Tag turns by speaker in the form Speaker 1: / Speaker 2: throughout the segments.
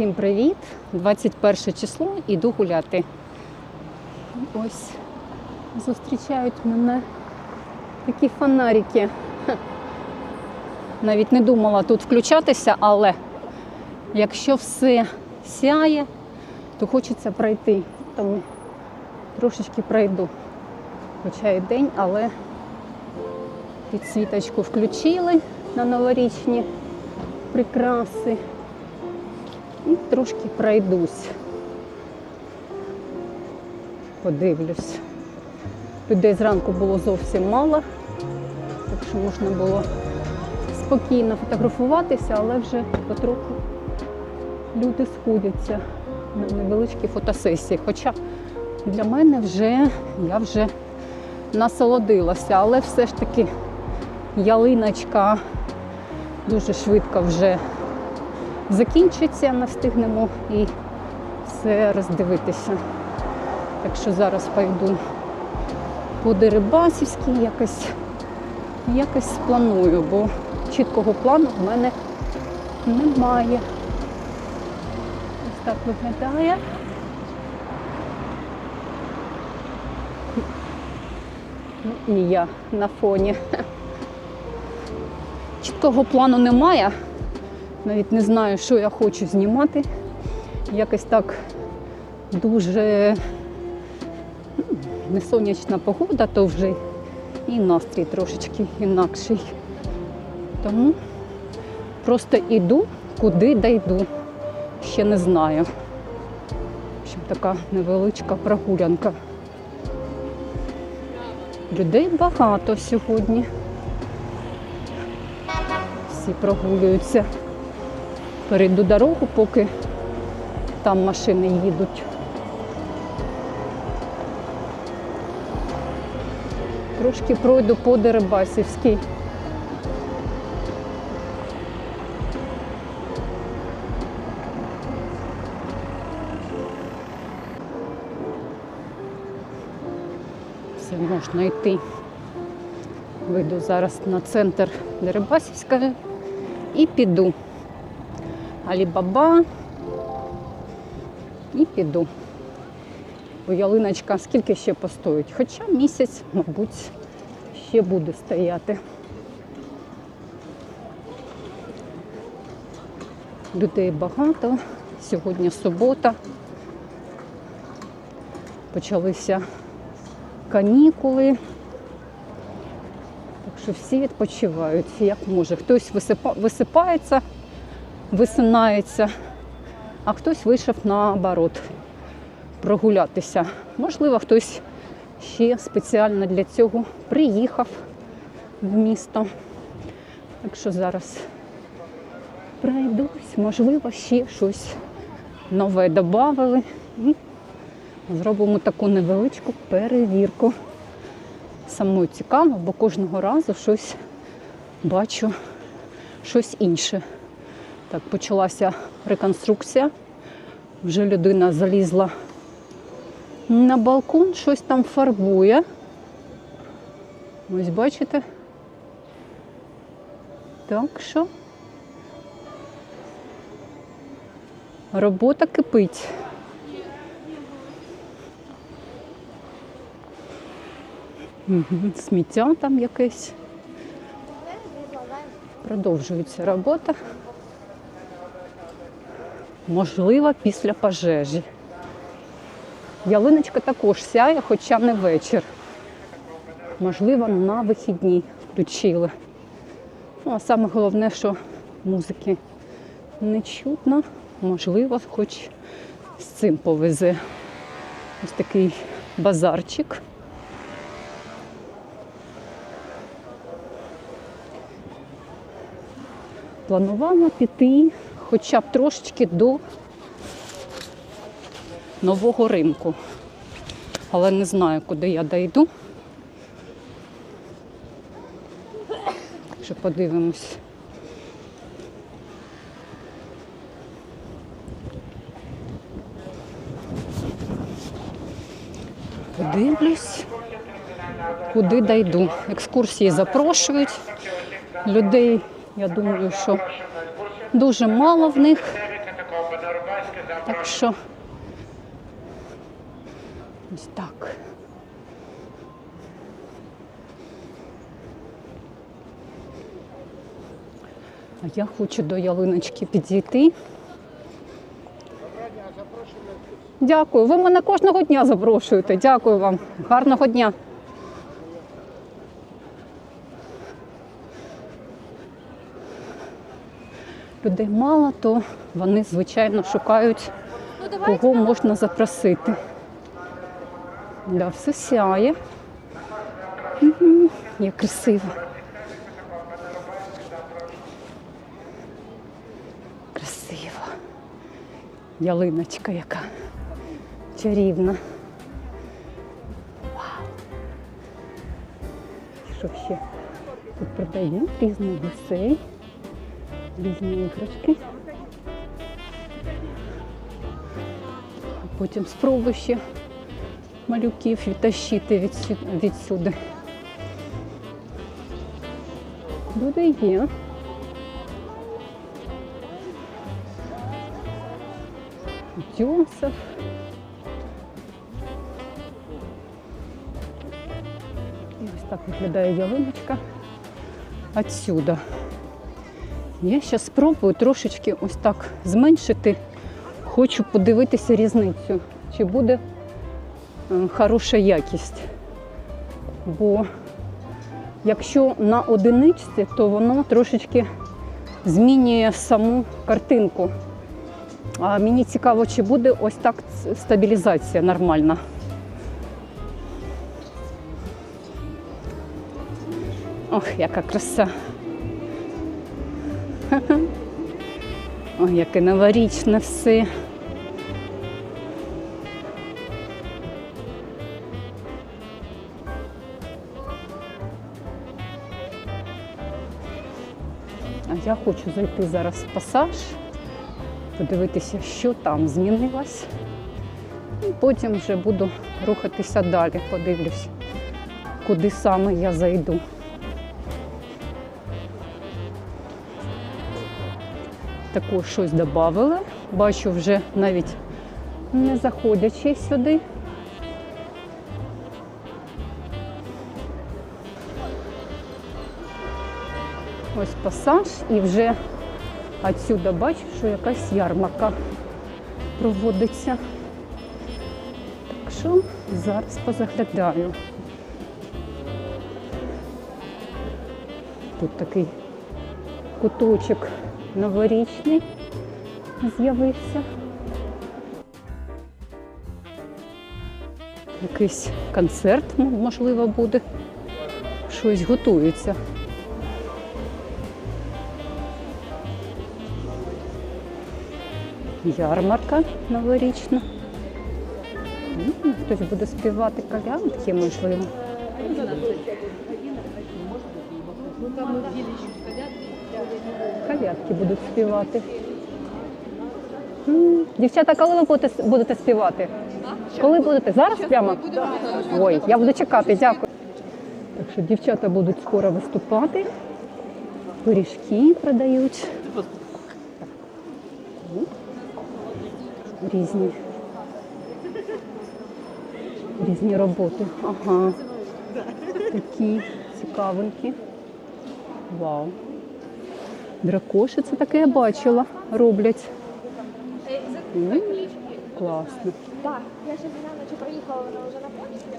Speaker 1: Всім привіт! 21 число, іду гуляти. Ось зустрічають мене такі фонарики. Навіть не думала тут включатися, але якщо все сяє, то хочеться пройти. Тому трошечки пройду. Хоча і день, але підсвіточку включили на новорічні прикраси. І трошки пройдусь. Подивлюсь. Людей зранку було зовсім мало, так що можна було спокійно фотографуватися, але вже потроху люди сходяться на невеличкі фотосесії. Хоча для мене вже я вже насолодилася, але все ж таки ялиночка дуже швидко вже закінчиться, ми встигнемо і все роздивитися. Так що зараз пойду по Дерибасівській, якось, якось планую, бо чіткого плану в мене немає. Ось так виглядає. І я на фоні. Чіткого плану немає. Навіть не знаю, що я хочу знімати. Якось так дуже ну, не сонячна погода, то вже і настрій трошечки інакший. Тому просто іду, куди дойду. Ще не знаю. Общем, така невеличка прогулянка. Людей багато сьогодні. Всі прогулюються. Перейду дорогу, поки там машини їдуть. Трошки пройду по Дерибасівській. Все можна йти. Вийду зараз на центр Дерибасівської і піду. Алібаба і піду. Бо ялиночка скільки ще постоїть? Хоча місяць, мабуть, ще буде стояти. Людей багато. Сьогодні субота. Почалися канікули. Так що всі відпочивають, як може. Хтось висипа... висипається, висинається, а хтось вийшов наоборот прогулятися. Можливо, хтось ще спеціально для цього приїхав в місто. Так що зараз пройдусь, можливо, ще щось нове додали і зробимо таку невеличку перевірку. Самою цікаво, бо кожного разу щось бачу, щось інше. Так, почалася реконструкція. Вже людина залізла на балкон, щось там фарбує. Ось бачите? Так що робота кипить. Сміття там якесь. Продовжується робота. Можливо, після пожежі. Ялиночка також сяє, хоча не вечір. Можливо, на вихідні включили. Ну, а саме головне, що музики не чутно. Можливо, хоч з цим повезе. Ось такий базарчик. Планувала піти хоча б трошечки до нового ринку. Але не знаю, куди я дойду. Що подивимось. Подивлюсь, куди дойду. Екскурсії запрошують. Людей, я думаю, що дуже мало в них. Так що ось так. А я хочу до ялиночки підійти. Дякую. Ви мене кожного дня запрошуєте. Дякую вам. Гарного дня. Людей мало, то вони, звичайно, шукають, кого можна запросити. Да, все сяє. Як красиво. Красиво. Ялиночка яка чарівна. Вау. Що ще? Тут продають різних гусей, різні іграшки. Потім спробую ще малюків відтащити відсю- відсюди. Буде є. Утесов. І ось так виглядає ялиночка отсюда. Я зараз спробую трошечки ось так зменшити. Хочу подивитися різницю, чи буде е, хороша якість. Бо якщо на одиничці, то воно трошечки змінює саму картинку. А мені цікаво, чи буде ось так стабілізація нормальна. Ох, яка краса. Ой, яке новорічне все. А я хочу зайти зараз в пасаж подивитися, що там змінилось. І потім вже буду рухатися далі, подивлюсь, куди саме я зайду. Також щось додали. Бачу вже навіть не заходячи сюди. Ось пасаж і вже Отсюда бачу, що якась ярмарка проводиться. Так що зараз позаглядаю. Тут такий куточок новорічний з'явився. Якийсь концерт, можливо, буде. Щось готується. ярмарка новорічна. Хтось буде співати колядки, можливо. Колядки будуть співати. М, Дівчата, коли ви будете, будете співати? Коли будете? Зараз прямо? Ой, я буду чекати, дякую. Так що дівчата будуть скоро виступати. Пиріжки продають. різні. Різні роботи. Ага. Такі цікавенькі. Вау. Дракоші це таке я бачила, роблять. М, Класно.
Speaker 2: Так, я ще недавно чи проїхала, вона вже на почті.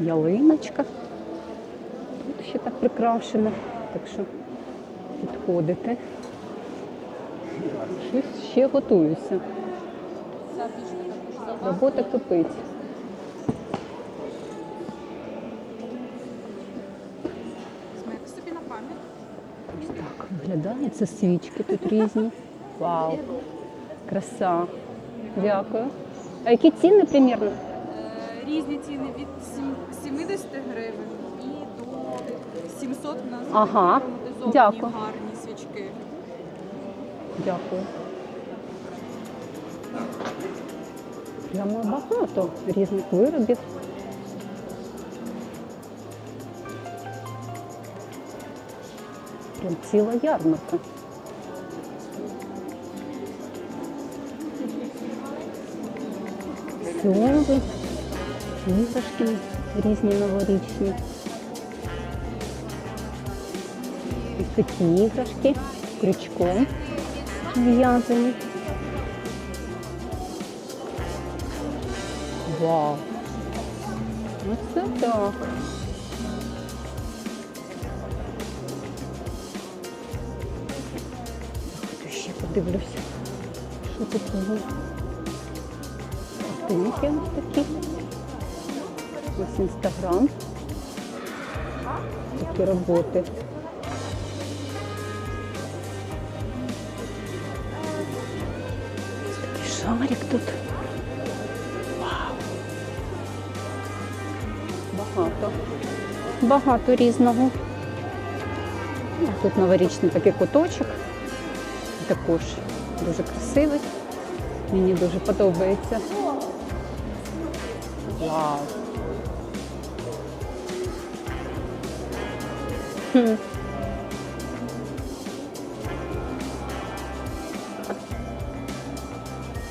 Speaker 1: Ялиночка. Тут ще так прикрашено. Так що підходите. Щось ще готуюся. Робота кипить.
Speaker 2: Смерть собі на пам'ять.
Speaker 1: Ось так виглядає. Це свічки тут різні. Вау. Краса. Дякую. А які ціни примірно?
Speaker 3: Е, Різні ціни від 70 гривень і до 700 у нас
Speaker 1: Ага, дякую.
Speaker 3: гарні свічки.
Speaker 1: Дякую. Прямо багато різних виробів. Прям ціла ярмарка. Сьови, іграшки різні новорічні. І такі іграшки крючком в'язані. Вау! Оце так. Подивлюся, що тут. Картинки ось такі. Ось інстаграм. Такі роботи. Такий шарик тут. Багато. Багато різного. Тут новорічний такий куточок. Також дуже красивий. Мені дуже подобається. Вау! Хм.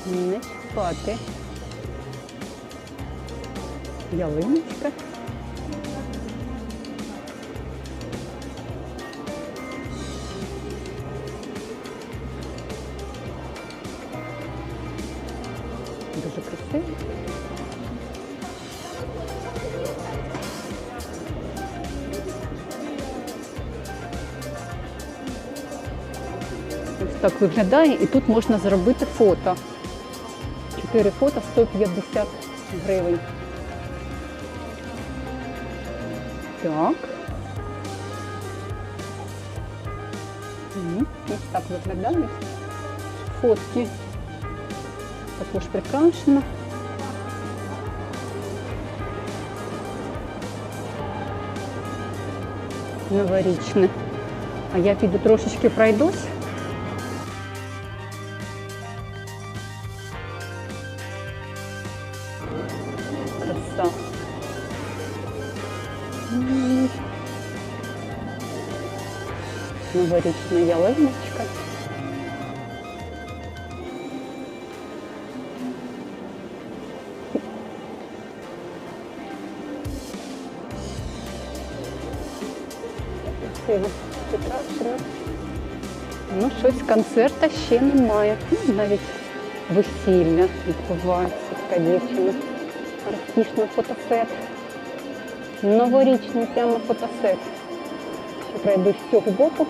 Speaker 1: Не чіпати. Ялиночка. Так виглядає, і тут можна зробити фото. Чотири фото 150 гривень. Так. Ось так виглядають. Фотки. Також прикрашено. Новорічне. А я піду трошечки пройдусь. Краса. Новорічна ялиночка. Прикрашено. Ну, щось концерта ще немає. Навіть весілля відбувається така дівчина. Розкішний фотосет. Новорічний прямо фотосет. Ще пройду з цього боку.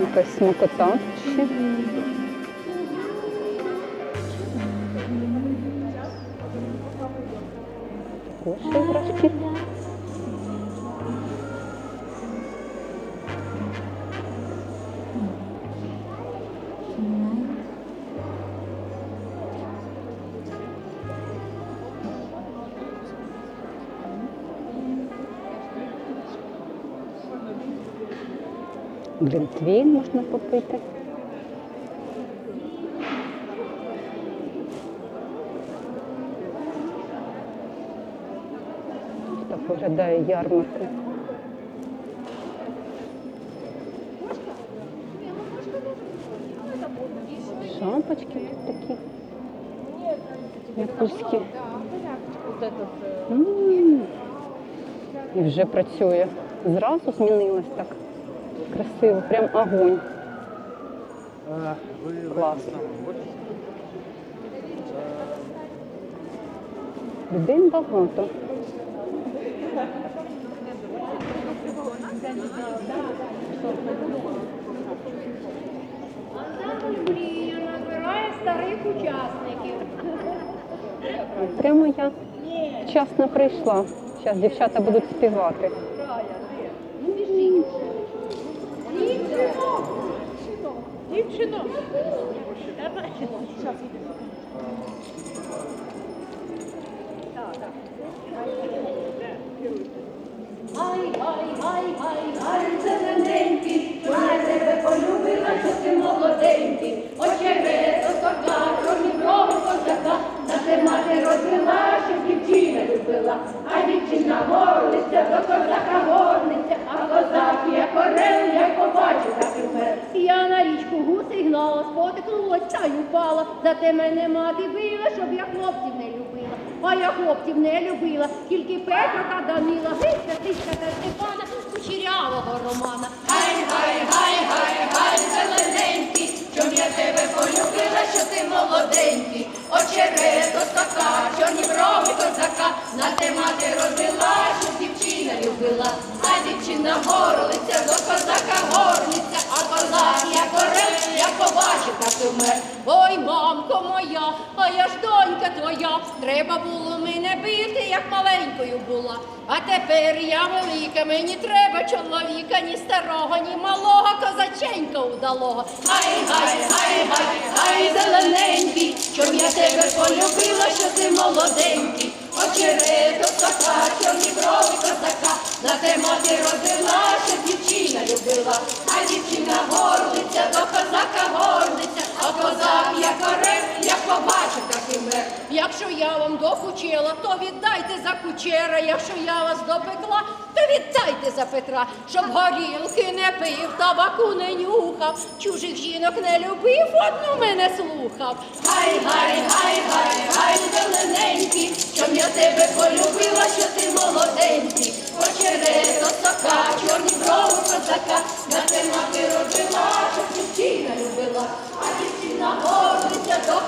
Speaker 1: Якась смакота ще. Також Глінтвейн можна попити. Так виглядає ярмарка. Шапочки такі. Якуські. І вже працює. Зразу змінилось так. Красиво, прям огонь. Класно. Людей багато.
Speaker 4: Набирає старих учасників.
Speaker 1: Прямо я вчасно прийшла. Зараз дівчата будуть співати.
Speaker 4: Дівчино. Ай, ай, ай, ай, ай, Хлопців не любила, тільки Петра та Данила, Грицька, Тиська та Степана, кучерявого Романа.
Speaker 5: Гай, гай, гай, гай, гай, зелененький, чом я тебе полюбила, що ти молоденький, очерето така, чорні брови козака, на те мати родила, що дівчина любила, а дівчина горлиця, до козака горниця, а козак як орел, як побачив, так і вмер.
Speaker 4: Ой, мамко моя, а я ж донька твоя. Треба було мене бити, як маленькою була. А тепер я велика, мені треба чоловіка, ні старого, ні малого, козаченька удалого.
Speaker 5: Гай, гай, гай, гай, гай, зелененький, чом я тебе полюбила, що ти молоденький, очерето така, чорні брови козака, на те мати родила, що дівчина любила, а дівчина горлиця, до козака горниця, а козак як орел, як побачив, так і мер.
Speaker 4: Якщо я вам докучила, то віддайте за кучера. Якщо я вас допекла, то віддайте за Петра, щоб горілки не пив, табаку не нюхав, чужих жінок не любив, одну мене слухав.
Speaker 5: Гай, гай, гай, гай, гай, зелененький, чом я тебе полюбила, що ти молоденький, очерето сока, чорні брови козака, на те мати родила, що дівчина любила, а дівчина горниця, до